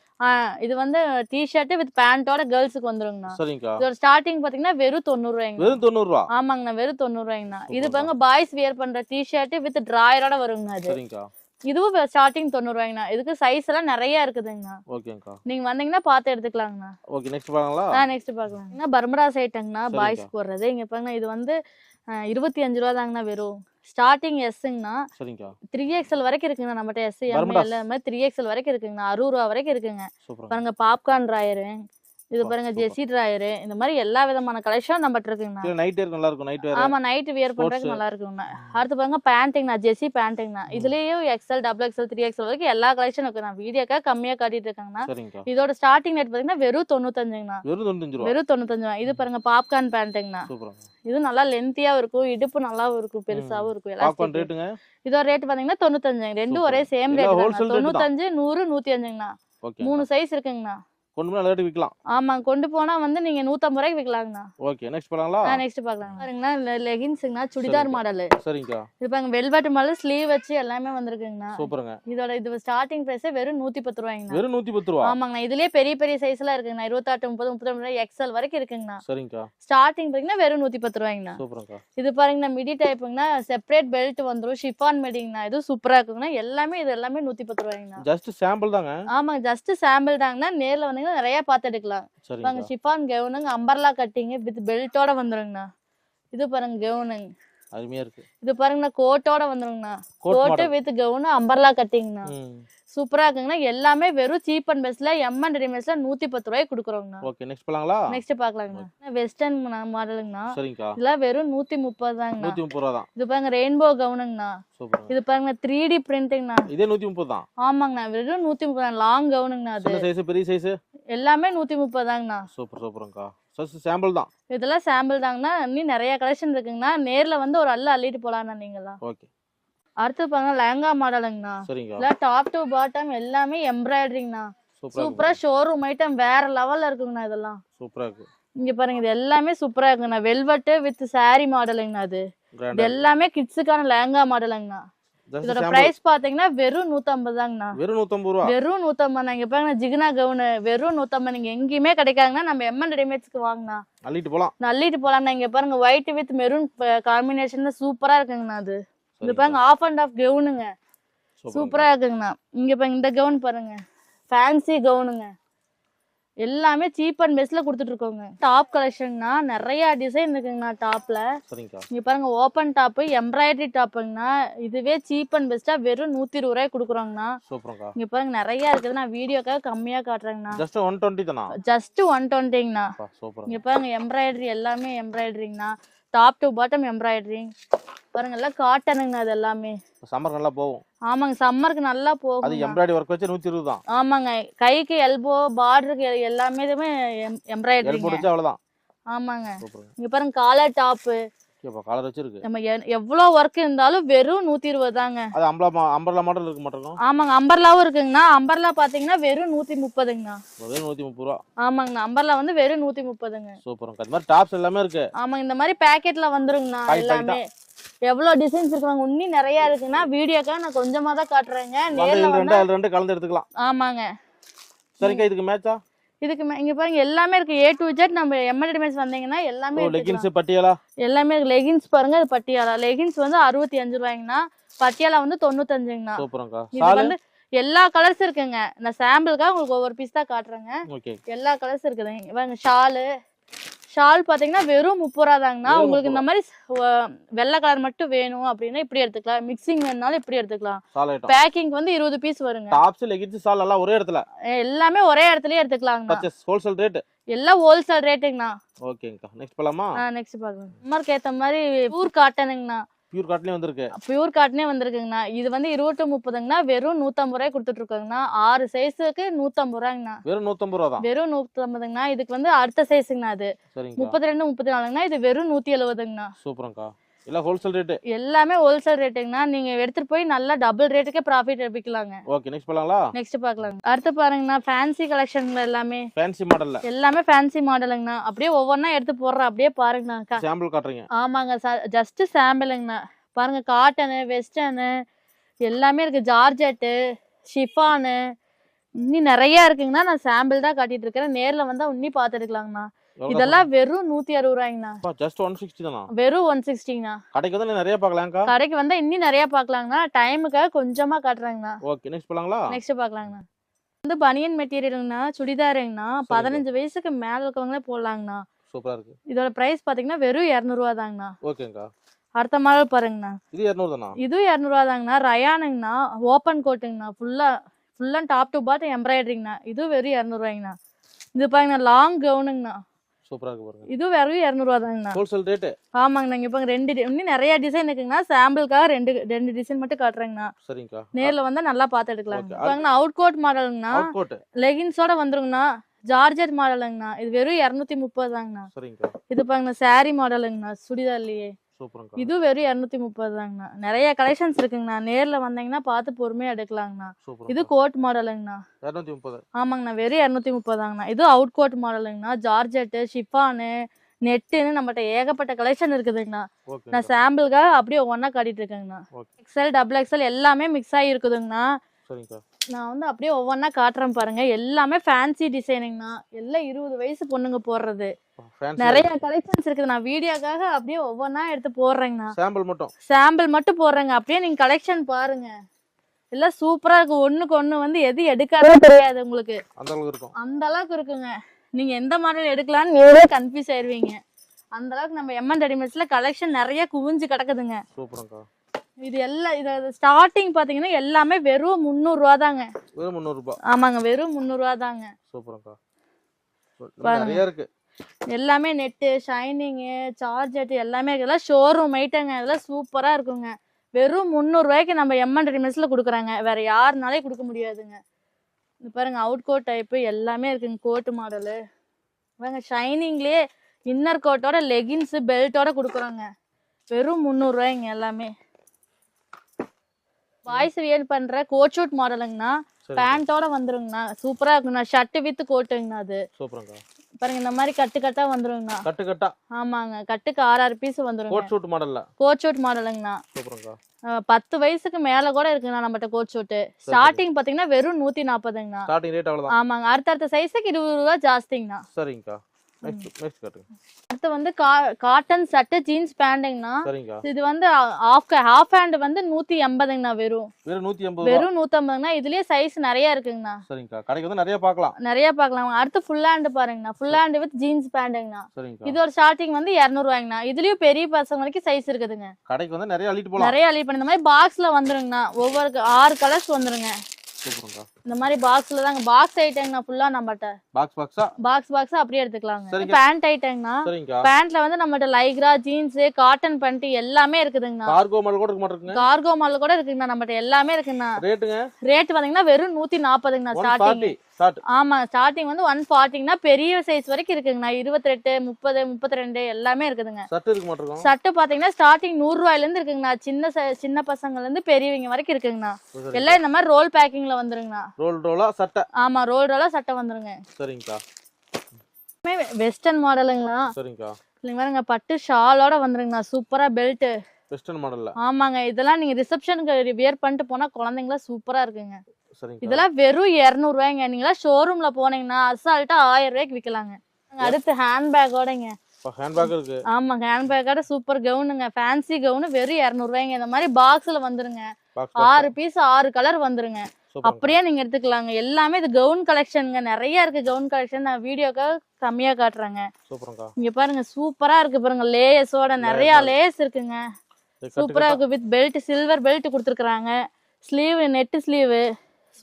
இது வந்து டி ஷர்ட் வித் பேண்டோட கேர்ள்ஸுக்கு வந்துருங்கண்ணா. சரிங்கக்கா. இதோட ஸ்டார்டிங் பாத்தீங்கன்னா வெறும் தொண்ணூறு ரூபாய்ங்க வெறும் தொண்ணூறு ரூபா ஆமாங்கண்ணா வெறும் தொண்ணூறு ரூபாய்ங்கண்ணா இது. பாருங்க பாய்ஸ் வியர் பண்ற டி ஷர்ட் வித் டிராயரோட வருங்கண்ணா அது சரிங்கக்கா. இதுவும் ஸ்டார்டிங் தொண்ணூறு ரூபாய்ங்கண்ணா இதுக்கு சைஸ் எல்லாம் நிறைய இருக்குதுங்கண்ணா. ஓகேங்கக்கா. நீங்க வந்தீங்கன்னா பார்த்து எடுத்துக்கலாங்கண்ணா. ஓகே நெக்ஸ்ட் போலாங்களா ஆ நெக்ஸ்ட் பார்க்கலாம் பர்மராஸ் ஐட்டங்கண்ணா சரிங்கக்கா. பாய்ஸ் போடுறது. இங்க பாருங்க இது வந்து இருபத்தி அஞ்சு ரூபா தாங்கண்ணா வெறும். ஸ்டார்டிங் எஸ்ஸுங்கண்ணா. சரிங்கக்கா த்ரீ எக்ஸ்எல் வரைக்கும் இருக்குங்கண்ணா நம்மகிட்ட எஸ். எல்லாமே த்ரீ எக்ஸ்எல் வரைக்கும் இருக்குங்கண்ணா அறுபது ரூபா வரைக்கும் இருக்குங்க. பாருங்க பாப்கார்ன் ராயரு இது பாருங்க. Jersey drawer. இந்த மாதிரி எல்லா விதமான கலெக்ஷன் நம்மகிட்ட இருக்குங்கண்ணா நைட் வேர் நல்லா இருக்கும் நைட் வேர் ஆமா நைட் வியர் பண்றதுக்கு. நல்லா இருக்குங்கண்ணா அடுத்து பாருங்க பேண்டிங்ண்ணா ஜெர்சி பேண்டிங்ண்ணா இதுலயும் XL double XL three XL வரைக்கும் எல்லா கலெக்ஷன் இருக்கு. நான் வீடியோக்கா கம்மியா காட்டிட்டு இருக்காங்கண்ணா. இதோட ஸ்டார்டிங் ரேட் பாத்தீங்கன்னா வெறும் தொண்ணூத்தஞ்சுங்கண்ணா. வெறும் தொண்ணூத்தஞ்சு வெறும் தொண்ணூத்தஞ்சு. இது பாருங்க பாப்கார்ன் சூப்பராங்க இது நல்லா லென்த்தியாவும் இருக்கும் இடுப்பு நல்லாவும் இருக்கும் பெருசாவும் இருக்கும். ரேட்டுங்க இதோட ரேட் பாத்தீங்கன்னா தொண்ணூத்தஞ்சு. ரெண்டும். ஒரே சேம் எல்லாம் ரேட். தொண்ணூத்தஞ்சு நூறு நூத்தி அஞ்சுங்கண்ணா. மூணு சைஸ் இருக்குங்கண்ணா. கொண்டு போய் ரேட்டு விற்கலாம் ஆமா கொண்டு போனா வந்து நீங்க நூத்தம்பது ரூபாய்க்கு விற்கலாங்கண்ணா ஓகே நெக்ஸ்ட் போலாங்களா நெக்ஸ்ட் பாக்கலாம் பாருங்கண்ணா லெகின்ஸுங்கண்ணா சுடிதார். மாடல் சரிங்கக்கா இது பாருங்க வெல்வெட் மாடல் ஸ்லீவ் வச்சு எல்லாமே வந்திருக்குங்கண்ணா. சூப்பருங்க. இதோட இது ஸ்டார்டிங் பிரைஸ் வெறும் நூத்தி பத்து ரூபாய்ங்கண்ணா. வெறும் நூத்தி பத்து ரூபா? ஆமாங்கண்ணா இதுலயே பெரிய பெரிய சைஸ் எல்லாம் இருக்குங்கண்ணா. இருபத்தாட்டு முப்பது முப்பத்தி ரூபாய் எக்ஸல் வரைக்கும் இருக்குங்கண்ணா. சரிங்கக்கா. ஸ்டார்டிங் பாத்தீங்கன்னா வெறும் நூத்தி பத்து ரூபாய்ங்கண்ணா. சூப்பருங்கக்கா. இது பாருங்கண்ணா மிடி டைப்புங்கண்ணா செப்பரேட் பெல்ட் வந்துரும். ஷிஃபான் மெடிங்கண்ணா இது சூப்பரா இருக்குங்கண்ணா. எல்லாமே இது எல்லாமே நூத்தி பத்து ரூபாய்ங்கண்ணா. ஜஸ்ட் சாம்பிள் தாங்க. ஆமாங்க ஜஸ்ட் சாம்பிள் தாங்கண்ணா. நேர்ல நிறைய பார்த்து எடுக்கலாம் சரிங்கக்கா ஷிஃபான் கவுனுங்க அம்பர்லா கட்டிங் வித் பெல்ட்டோட வந்துருங்கண்ணா. இது பாருங்க கவுனுங்க. அருமையா இருக்கு. இது பாருங்கண்ணா கோட்டோட வந்துருங்கண்ணா. Coat coat with gown umbrella கட்டிங்கண்ணா ம். சூப்பரா இருக்குங்கண்ணா. எல்லாமே வெறும் சீப் அண்ட் பெஸ்ட்ல எம்என் ரெடிமேட்ஸ்ல நூத்தி பத்து ரூபாய்க்கு கொடுக்குறோங்கண்ணா. ஓகே நெக்ஸ்ட் போலாங்களா? நெக்ஸ்ட் பாக்கலாங்கண்ணா. வெஸ்டர்ன் மாடலுங்கண்ணா சரிங்கக்கா இதெல்லாம் வெறும் நூத்தி முப்பது தாங்கண்ணா நூத்தி முப்பது ரூபா தான் இது பாருங்க ரெயின்போ கவுனுங்கண்ணா இது பாருங்க த்ரீ டி பிரிண்டிங்ண்ணா இதே நூத்தி முப்பது தான் ஆமாங்கண்ணா வெறும் நூத்தி முப்பது லாங் கவுனுங்கண்ணா அது சைஸ் பெரிய சைஸ் எல்லாமே நூத்தி முப்பது தாங்கண்ணா சூப்பர் சூப்பருங்கக்கா ஜஸ்ட் சாம்பிள் தான். இதெல்லாம் சாம்பிள் தாங்கண்ணா. இன்னும் நிறைய கலெக்ஷன் இருக்குங்கண்ணா. நேர்ல வந்து ஒரு அள்ள அள்ளிட்டு போலாம்ண்ணா நீங்களாம் ஓகே அடுத்து பாருங்க லெஹங்கா மாடலுங்கண்ணா. இல்ல டாப் டு பாட்டம் எல்லாமே எம்ப்ராய்டரிங்ண்ணா சூப்பரா ஷோரூம் ஐட்டம் வேற லெவல்ல இருக்குங்கண்ணா இதெல்லாம். சூப்பரா இருக்கு. இங்க பாருங்க இது எல்லாமே சூப்பரா இருக்குங்கண்ணா. வெல்வெட் வித் saree மாடலுங்கண்ணா அது இது எல்லாமே கிட்ஸுக்கான லெஹங்கா மாடலுங்கண்ணா இதோட பிரைஸ் பாத்தீங்கன்னா வெறும் நூத்தம்பது தாங்கண்ணா வெறும் நூத்தம்பது ரூபா. வெறும் நூத்தம்பது இங்க பாருங்க ஜிகினா கவுனு வெறும் நூத்தம்பது. நீங்க எங்கேயுமே கிடைக்காதுன்னா நம்ம எம்என் ரெடிமேட்ஸ்க்கு வாங்கினா அள்ளிட்டு போலாம். நள்ளிட்டு போலாம்ண்ணா. இங்க பாருங்க ஒயிட் வித் மெரூன் காம்பினேஷன்ல சூப்பரா இருக்குங்கண்ணா அது. இது பாருங்க ஆஃப் அண்ட் ஆஃப் கவுனுங்க. சூப்பரா இருக்குங்கண்ணா. இங்க பாருங்க இந்த கவுன் பாருங்க. ஃபேன்சி கவுனுங்க. எல்லாமே சீப் அண்ட் பெஸ்ட்ல கொடுத்துட்டு இருக்கோங்க டாப் கலெக்ஷன்னா நிறைய டிசைன் இருக்குங்கண்ணா டாப்ல இங்க பாருங்க ஓப்பன் டாப் எம்ப்ராய்டரி டாப்புங்கண்ணா இதுவே சீப் அண்ட் பெஸ்டா வெறும் நூத்தி இருபது ரூபாய் கொடுக்குறோங்கண்ணா இங்க பாருங்க நிறைய இருக்குது நான் வீடியோக்காக கம்மியா காட்டுறேங்கண்ணா. Just one twenty just one டுவெண்ட்டிங்கண்ணா இங்க பாருங்க எம்ப்ராய்டரி எல்லாமே எம்ப்ராய்டரிங்கண்ணா டாப் டு பாட்டம் எம்ப்ராய்டரிங் பாருங்க எல்லாம் காட்டனுங்கண்ணா இது எல்லாமே. சம்மர் நல்லா போகும். ஆமாங்க சம்மருக்கு நல்லா அது போகும் எம்ப்ராய்டரி ஒர்க் வச்சு நூத்தி இருபது தான். ஆமாங்க கைக்கு எல்போ பார்டருக்கு எல்லாமே இதுமே எல் எம்ப்ராய்டரிங்க போட்டுச்சு அவ்வளவுதான். ஆமாங்க. இங்க பாருங்க காலர் டாப்பு இப்போ கலர் வச்சிருக்கு. நம்ம எ- எவ்வளவு ஒர்க் இருந்தாலும் வெறும் நூத்தி இருபது தாங்க. அது அம்பலா அம்பர்லா மாடல் இருக்க மாட்டோம் ஆமாங்க அம்பர்லாவும் இருக்குங்கண்ணா. அம்பர்லா பாத்தீங்கன்னா வெறும் நூத்தி முப்பதுங்கண்ணா வெறும் நூத்தி முப்பது ரூபா ஆமாங்கண்ணா அம்பர்லா வந்து வெறும் நூத்தி முப்பதுங்க சூப்பருங்க. அது மாதிரி டாப்ஸ் எல்லாமே இருக்கு. ஆமாங்க இந்த மாதிரி பேக்கெட்ல வந்துருங்கண்ணா எல்லாமே. எவ்வளவு டிசைன்ஸ் இருக்குங்க இன்னும் நிறைய இருக்குன்னா வீடியோக்காக நான் கொஞ்சமா தான் காட்டுறேங்க நேர்ல ரெண்டு கலந்து எடுத்துக்கலாம். ஆமாங்க. சரிக்கா இதுக்கு மேட்சா இதுக்கு இங்க பாருங்க எல்லாமே இருக்கு. ஏ டு ஜெட் நம்ம எம்எல்டி மேட்ச் வந்தீங்கன்னா எல்லாமே. லெகின்ஸ் பட்டியாலா? எல்லாமே லெகின்ஸ் பாருங்க அது பட்டியாலா. லெகின்ஸ் வந்து அறுபத்தி அஞ்சு ரூபாய்ங்கண்ணா. பட்டியாலா வந்து தொண்ணூத்தஞ்சுங்கண்ணா. சூப்பருங்கக்கா இது வந்து எல்லா கலர்ஸ் இருக்குங்க. நான் சாம்பிளுக்காக உங்களுக்கு ஒவ்வொரு பீஸ் தான் காட்டுறேங்க. எல்லா கலர்ஸ் இருக்குதுங்க. பாருங்க ஷாலு ஷால் பாத்தீங்கன்னா வெறும் முப்பது ரூபா தாங்கண்ணா உங்களுக்கு 30 இந்த மாதிரி வெள்ளை கலர் மட்டும் வேணும் அப்படின்னா இப்படி எடுத்துக்கலாம். மிக்சிங் வேணுனாலும் இப்படி எடுத்துக்கலாம். பேக்கிங் வந்து இருபது பீஸ் வருங்க. டாப்ஸ் லெகின்ஸ் சால் எல்லாம் ஒரே இடத்துல. எல்லாமே ஒரே இடத்துலயே எடுத்துக்கலாங்கண்ணா. பர்ச்சேஸ் ஹோல்சேல் ரேட் எல்லாம் ஹோல்சேல் ரேட்டுங்கண்ணா ஓகேங்கக்கா நெக்ஸ்ட் போலாமா? நெக்ஸ்ட் பார்க்கலாம். சம்மருக்கு ஏத்த மாதிரி பியூர் காட்டனுங்கண்ணா பியூர் காட்லயும் வந்திருக்கு. பியூர் காட்டனே வந்திருக்குங்கண்ணா. இது வந்து இருபத்தி முப்பதுங்கண்ணா. வெறும் நூத்தம்பது ரூபாய் கொடுத்துட்டு இருக்கோங்கண்ணா ஆறு சைஸுக்கு நூத்தம்பது ரூபாய்ங்கண்ணா. வெறும் நூத்தம்பது ரூபா தான்? வெறும் நூத்தம்பதுங்கண்ணா. இதுக்கு வந்து அடுத்த சைஸுங்கண்ணா அது. முப்பத்தி ரெண்டு முப்பத்தி நாலுங்கண்ணா. இது வெறும் நூத்தி எழுபதுங்கண்ணா. சூப்பருங்கக்கா. எல்லாம் ஹோல்சேல் ரேட்டு எல்லாமே ஹோல்சேல் ரேட்டுங்கண்ணா நீங்க எடுத்துட்டு போய் நல்லா டபுள் ரேட்டுக்கே ப்ராஃபிட் எடுப்பிக்கலாங்க. ஓகே நெக்ஸ்ட் போலாங்களா? நெக்ஸ்ட் பார்க்கலாங்க அடுத்து பாருங்கண்ணா ஃபேன்சி கலெக்ஷன்ல எல்லாமே. ஃபேன்சி மாடல்ல எல்லாமே ஃபேன்சி மாடலுங்கண்ணா அப்படியே ஒவ்வொன்றா எடுத்து போடுறேன் அப்படியே பாருங்கண்ணா. சாம்பிள் காட்டுறீங்க. ஆமாங்க ஜஸ்ட் சாம்பிளுங்கண்ணா பாருங்க காட்டனு வெஸ்டர்னு எல்லாமே இருக்கு. ஜார்ஜெட்டு ஷிஃபானு இன்னும் நிறைய இருக்குங்கண்ணா. நான் சாம்பிள் தான் காட்டிட்டு இருக்கிறேன். நேர்ல வந்தா இன்னி பார்த்துருக்கலாங்கண்ணா. இதெல்லாம் வெறும் நூத்தி அறுபது ரூபாய்ங்கண்ணா. ஜஸ்ட் ஒன் சிக்ஸ்டி தானா? வெறும் ஒன் சிக்ஸ்டிங்கண்ணா கடைக்கு வந்து நிறைய பார்க்கலாம்க்கா? கடைக்கு வந்தா இன்னும் நிறைய பார்க்கலாங்கண்ணா. டைமுக்காக கொஞ்சமா காட்டுறாங்கண்ணா. ஓகே நெக்ஸ்ட் போலாங்களா? நெக்ஸ்ட் பார்க்கலாங்கண்ணா. வந்து பனியன் மெட்டீரியலுங்கண்ணா சுடிதாருங்கண்ணா பதினஞ்சு வயசுக்கு மேல இருக்கவங்களே போடலாங்கண்ணா. சூப்பரா இருக்கு. இதோட பிரைஸ் பாத்தீங்கன்னா வெறும் இரநூறுவா தாங்கண்ணா ஓகேங்கக்கா அடுத்த மாடல் பாருங்கண்ணா. இது இரநூறு தானா இதுவும் இரநூறுவா தாங்கண்ணா ரயானுங்கண்ணா ஓப்பன் கோட்டுங்கண்ணா ஃபுல்லா full and top to bottom எம்ப்ராய்டரிங்கண்ணா இதுவும் வெறும் இரநூறுவாய்ங்கண்ணா. இது பாருங்கண்ணா லாங் கவுனுங்கண்ணா சூப்பரா இருக்கு பாருங்க. இது வெறும் இரநூறுவா தாங்கண்ணா. ஹோல்சேல் ரேட்டு ஆமாங்கண்ணா இங்க பாருங்க ரெண்டு இன்னும் நிறைய டிசைன் இருக்குங்கண்ணா. சாம்பிளுக்காக ரெண்டு ரெண்டு டிசைன் மட்டும் காட்டுறேங்கண்ணா. சரிங்கக்கா. நேர்ல வந்தா நல்லா பார்த்து எடுக்கலாம். பாருங்கண்ணா அவுட் கோட் மாடலுங்கண்ணா லெகின்ஸோட வந்துருங்கண்ணா. ஜார்ஜெட் மாடலுங்கண்ணா இது வெறும் இரநூத்தி முப்பது தாங்கண்ணா. சரிங்கக்கா. இது பாருங்கண்ணா saree மாடலுங்கண்ணா சுடிதார்லயே. சூப்பருங்கக்கா இது வெறும் இரநூத்தி முப்பது தாங்கண்ணா நிறைய கலெக்ஷன்ஸ் இருக்குங்கண்ணா. நேர்ல வந்தீங்கன்னா பார்த்து பொறுமையா எடுக்கலாங்கண்ணா. இது கோட் மாடலுங்கண்ணா இரநூத்தி முப்பது ஆமாங்கண்ணா. வெறும் இரநூத்தி முப்பதாங்கண்ணா இது அவுட் கோட் மாடலுங்கண்ணா ஜார்ஜெட்டு ஷிஃபானு நெட்டுன்னு நம்மகிட்ட ஏகப்பட்ட கலெக்ஷன் இருக்குதுங்கண்ணா. நான் சாம்பிளுக்காக அப்படியே ஒவ்வொன்றா காட்டிட்டு இருக்கேங்கண்ணா எக்ஸல் டபுள் எக்ஸல் எல்லாமே மிக்ஸ் ஆகி இருக்குதுங்கண்ணா நான் வந்து அப்படியே ஒவ்வொன்றா காட்டுறேன் பாருங்க. எல்லாமே ஃபேன்சி டிசைனுங்கண்ணா எல்லாம் இருபது வயசு பொண்ணுங்க போடுறது. நிறைய கலெக்ஷன்ஸ் இருக்குது. நான் வீடியோக்காக அப்படியே ஒவ்வொன்றா எடுத்து போடுறேங்கண்ணா. சாம்பிள் மட்டும். சாம்பிள் மட்டும் போடுறேங்க. அப்படியே நீங்க கலெக்ஷன் பாருங்க. எல்லாம் சூப்பரா இருக்கு. ஒண்ணுக்கு ஒண்ணு வந்து எது எடுக்காதே தெரியாது உங்களுக்கு. அந்த அளவுக்கு இருக்கும். அந்த அளவுக்கு இருக்குங்க. நீங்க எந்த மாடல் எடுக்கலாம்னு நீங்களே கன்ஃபியூஸ் ஆயிருவீங்க. அந்த அளவுக்கு நம்ம எம்என் ரெடிமேட்ஸ்ல கலெக்ஷன் நிறைய குவிஞ்சு கிடக்குதுங்க. இது எல்லாம் இது ஸ்டார்டிங் பாத்தீங்கன்னா எல்லாமே வெறும் முந்நூறு ரூபா தாங்க வெறும் முந்நூறுபா ஆமாங்க. வெறும் முந்நூறு ரூபா தாங்க சூப்பருங்கக்கா இன்னும் பாருங்க. நிறைய இருக்கு. எல்லாமே நெட்டு ஷைனிங்கு சார்ஜெட் எல்லாமே இதெல்லாம் ஷோரூம் ஐட்டங்க இதெல்லாம் சூப்பரா இருக்குங்க. வெறும் முந்நூறுரூவாய்க்கு நம்ம எம்என் ரெடிமேட்ஸில் கொடுக்குறாங்க. வேற யாருனாலே கொடுக்க முடியாதுங்க. இது பாருங்க அவுட் கோட் டைப்பு எல்லாமே இருக்குங்க. கோட்டு மாடலு பாருங்க ஷைனிங்லேயே இன்னர் கோட்டோட லெகின்ஸு பெல்ட்டோட கொடுக்குறோங்க. வெறும் முந்நூறுரூவாய்ங்க எல்லாமே. பாய்ஸ் வியர் பண்ணுற கோட் ஷூட் மாடலுங்கண்ணா பேண்ட்டோட வந்துருங்கண்ணா. சூப்பராக இருக்குங்கண்ணா ஷர்ட்டு வித் கோட்டுங்கண்ணா அது. சூப்பருங்கக்கா. பாருங்க இந்த மாதிரி கட்டு கட்டா வந்துருங்கண்ணா கட்டு கட்டா? ஆமாங்க கட்டுக்கு ஆறு ஆறு பீஸ் வந்துருங்க. கோட் ஷூட் மாடல்ல? கோட் ஷூட் மாடலுங்கண்ணா பத்து வயசுக்கு மேல கூட இருக்குங்கண்ணா நம்மகிட்ட கோட் ஷூட்டு ஸ்டார்டிங் பாத்தீங்கன்னா வெறும் நூத்தி நாற்பதுங்கண்ணா ஸ்டார்டிங் ரேட் அவ்வளவுதான். ஆமாங்க அடுத்தடுத்த சைஸுக்கு இருபது ரூபா ஜாஸ்திங்கண்ணா. சரிங்கக்கா அடுத்து வந்து காட்டன் சட்டை ஜீன்ஸ் பேண்ட்டுங்கண்ணா இது வந்து ஆஃப் ஹாஃப் ஹேண்ட் வந்து நூத்தி எண்பதுங்கண்ணா வெறும். வெறும் நூத்தி எண்பது வெறும் நூத்தம்பதுங்கண்ணா இதுலயே சைஸ் நிறைய இருக்குங்கண்ணா சரிங்கக்கா. கடைக்கு வந்து நிறைய பார்க்கலாம். நிறைய பார்க்கலாம். அடுத்து ஃபுல் ஹேண்ட் பாருங்கண்ணா ஃபுல் ஹேண்ட் வித் ஜீன்ஸ் பேண்ட்டுங்கண்ணா இது ஒரு ஸ்டார்டிங் வந்து இரநூறுவாய்ங்கண்ணா இதுலயும் பெரிய பசங்க வரைக்கும் சைஸ் இருக்குதுங்க. கடைக்கு வந்து நிறைய அள்ளிட்டு போலாம் நிறைய அள்ளி பண்ணி மாதிரி பாக்ஸ்ல வந்துருங்கண்ணா ஒவ்வொரு ஆறு கலர்ஸ் வந்துருங்க. இந்த மாதிரி பாக்ஸ்ல தாங்க. பாக்ஸ் ஐட்டங்கண்ணா ஃபுல்லா நம்மகிட்ட பாக்ஸ் பாக்ஸா பாக்ஸ் பாக்ஸ் அப்படியே எடுத்துக்கலாங்க. பேண்ட் ஐட்டங்கண்ணா சரிங்கக்கா பேண்ட்ல வந்து நம்மகிட்ட லைக்ரா ஜீன்ஸ் காட்டன் பேண்ட் எல்லாமே இருக்குதுங்கண்ணா. கார்கோ மாடல் கூட இருக்க கார்கோ மால் கூட இருக்குங்கண்ணா நம்மகிட்ட எல்லாமே இருக்குங்கண்ணா. ரேட்டுங்க ரேட் பாத்தீங்கன்னா வெறும் நூத்தி நாற்பதுங்கண்ணா ஸ்டார்டிங் ஆமா ஸ்டார்டிங் வந்து ஒன் ஃபார்ட்டிங்கன்னா பெரிய சைஸ் வரைக்கும் இருக்குங்கண்ணா. இருபத்தெட்டு முப்பது முப்பத்தி ரெண்டு எல்லாமே இருக்குதுங்க. சட்டு பாத்தீங்கன்னா ஸ்டார்டிங் நூறு ரூபாயில இருந்து இருக்குங்கண்ணா. சின்ன சின்ன பசங்கள்ல இருந்து பெரியவங்க வரைக்கும் இருக்குங்கண்ணா. எல்லாம் இந்த மாதிரி ரோல் பேக்கிங்ல வந்துருங்கண்ணா. ரோல் ரோலா சட்டை? ஆமா ரோல் ரோலா சட்டை வந்துருங்க. சரிங்கக்கா. வெஸ்டர்ன் மாடலுங்களா? சரிங்கக்கா. இல்லைங்க பாருங்க பட்டு ஷாலோட வந்துருங்கண்ணா. சூப்பரா பெல்ட் வெஸ்டர்ன் மாடல்ல? ஆமாங்க இதெல்லாம் நீங்க ரிசப்ஷனுக்கு வியர் பண்ணிட்டு போனா குழந்தைங்களா சூப்பரா இருக்குங்க. இதெல்லாம் வெறும் இரநூறுவாய்ங்க. நீங்களா ஷோரூம்ல போனீங்கன்னா அசால்ட்டா ஆயிரம் ரூபாய்க்கு விற்கலாங்க அடுத்து ஹேண்ட்பேக்கோடங்க ஹேண்ட்பேக் இருக்கு. ஆமாங்க ஹேண்ட்பேக்கோட சூப்பர் கவுனுங்க ஃபேன்சி கவுனு வெறும் இரநூறுவாய்ங்க. இந்த மாதிரி பாக்ஸ்ல வந்துருங்க. ஆறு பீஸ் ஆறு கலர் வந்துருங்க. அப்படியே நீங்க எடுத்துக்கலாங்க. எல்லாமே இது கவுன் கலெக்ஷனுங்க நிறைய இருக்கு கவுன் கலெக்ஷன் நான் வீடியோக்காக கம்மியா காட்டுறேங்க. இங்க பாருங்க சூப்பரா இருக்கு பாருங்க லேஸோட. நிறைய லேஸ் இருக்குங்க. சூப்பரா இருக்கு. வித் பெல்ட் சில்வர் பெல்ட் கொடுத்துருக்காங்க ஸ்லீவ் நெட் ஸ்லீவ்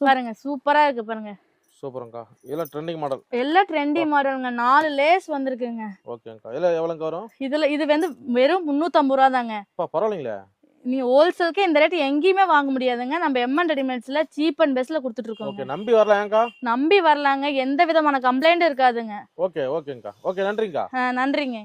பாருங்க சூப்பரா இருக்கு பாருங்க. சூப்பருங்கக்கா. இதெல்லாம் ட்ரெண்டிங் மாடல் எல்லாம் ட்ரெண்டி மாடலுங்க நாலு லேஸ் வந்திருக்குங்க. ஓகேங்கக்கா. இதெல்லாம் எவ்வளோங்க வரும்? இதுல இது வந்து வெறும் முந்நூற்றம்பது ரூபா தாங்க பரவாயில்லைங்களே. நீ ஹோல்சேலுக்கு இந்த ரேட் எங்கேயுமே வாங்க முடியாதுங்க. நம்ம எம்என் ரெடிமேட்ஸ்ல சீப் அண்ட் பெஸ்ட்ல கொடுத்துட்டு இருக்கோங்க ஓகே நம்பி வரலாம் ஏங்கா நம்பி வரலாங்க. எந்த விதமான கம்ப்ளைண்ட் இருக்காதுங்க. ஓகே ஓகேங்கக்கா ஓகே நன்றிங்கக்கா. நன்றிங்க.